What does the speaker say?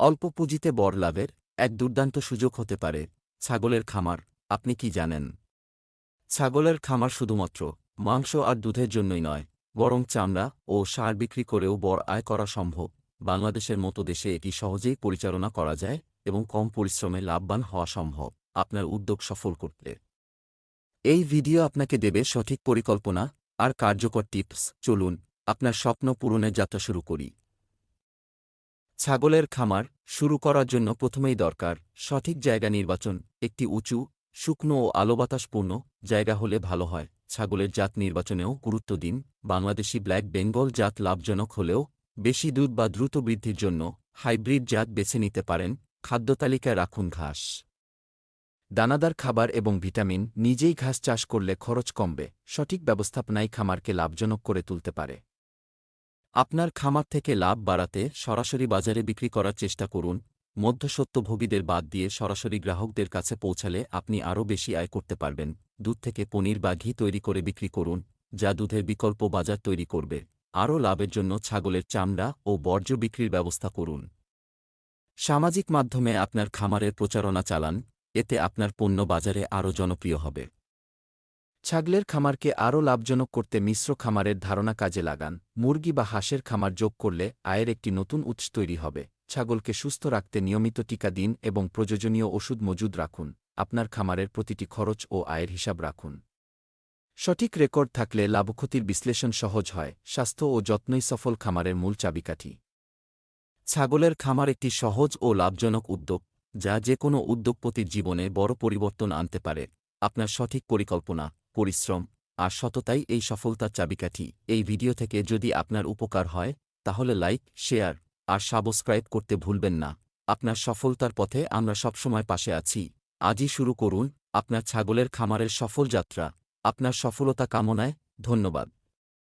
অল্প পুঁজিতে বড় লাভের এক দুর্দান্ত সুযোগ হতে পারে ছাগলের খামার, আপনি কি জানেন? ছাগলের খামার শুধুমাত্র মাংস আর দুধের জন্যই নয়, বরং চামড়া ও সার বিক্রি করেও বড় আয় করা সম্ভব। বাংলাদেশের মতো দেশে এটি সহজেই পরিচালনা করা যায় এবং কম পরিশ্রমে লাভবান হওয়া সম্ভব। আপনার উদ্যোগ সফল করতে। এই ভিডিও আপনাকে দেবে সঠিক পরিকল্পনা আর কার্যকর টিপস। চলুন, আপনার স্বপ্ন পূরণের যাত্রা শুরু করি। ছাগলের খামার শুরু করার জন্য প্রথমেই দরকার সঠিক জায়গা নির্বাচন, একটি উঁচু, শুকনো ও আলো বাতাসপূর্ণ জায়গা হলে ভালো হয়। ছাগলের জাত নির্বাচনেও গুরুত্ব দিন। বাংলাদেশি ব্ল্যাক বেঙ্গল জাত লাভজনক হলেও বেশি দুধ বা দ্রুত বৃদ্ধির জন্য হাইব্রিড জাত বেছে নিতে পারেন। খাদ্যতালিকায় রাখুন ঘাস। দানাদার খাবার এবং ভিটামিন, নিজেই ঘাস চাষ করলে খরচ কমবে। সঠিক ব্যবস্থাপনাই খামারকে লাভজনক করে তুলতে পারে। আপনার খামার থেকে লাভ বাড়াতে সরাসরি বাজারে বিক্রি করার চেষ্টা করুন মধ্যসত্ত্বভোগীদের বাদ দিয়ে সরাসরি গ্রাহকদের কাছে পৌঁছালে আপনি আরও বেশি আয় করতে পারবেন। দুধ থেকে পনির বা ঘি তৈরি করে বিক্রি করুন, যা দুধের বিকল্প বাজার তৈরি করবে। আরও লাভের জন্য ছাগলের চামড়া ও বর্জ্য বিক্রির ব্যবস্থা করুন। সামাজিক মাধ্যমে আপনার খামারের প্রচারণা চালান, এতে আপনার পণ্য বাজারে আরও জনপ্রিয় হবে। ছাগলের খামারকে আরও লাভজনক করতে মিশ্র খামারের ধারণা কাজে লাগান। মুরগি বা হাঁসের খামার যোগ করলে আয়ের একটি নতুন উৎস তৈরি হবে। ছাগলকে সুস্থ রাখতে নিয়মিত টিকা দিন এবং প্রয়োজনীয় ওষুধ মজুদ রাখুন। আপনার খামারের প্রতিটি খরচ ও আয়ের হিসাব রাখুন। সঠিক রেকর্ড থাকলে লাভক্ষতির বিশ্লেষণ সহজ হয়। স্বাস্থ্য ও যত্নই সফল খামারের মূল চাবিকাঠি। ছাগলের খামার একটি সহজ ও লাভজনক উদ্যোগ, যা যে কোনো উদ্যোগপতির জীবনে বড় পরিবর্তন আনতে পারে। আপনার সঠিক পরিকল্পনা পরিশ্রম আর সততাই এই সফলতার চাবিকাঠি। এই ভিডিও থেকে যদি আপনার উপকার হয়, তাহলে লাইক, শেয়ার আর সাবস্ক্রাইব করতে ভুলবেন না। আপনার সফলতার পথে আমরা সবসময় পাশে আছি। আজই শুরু করুন আপনার ছাগলের খামারের সফল যাত্রা। আপনার সফলতা কামনায় ধন্যবাদ।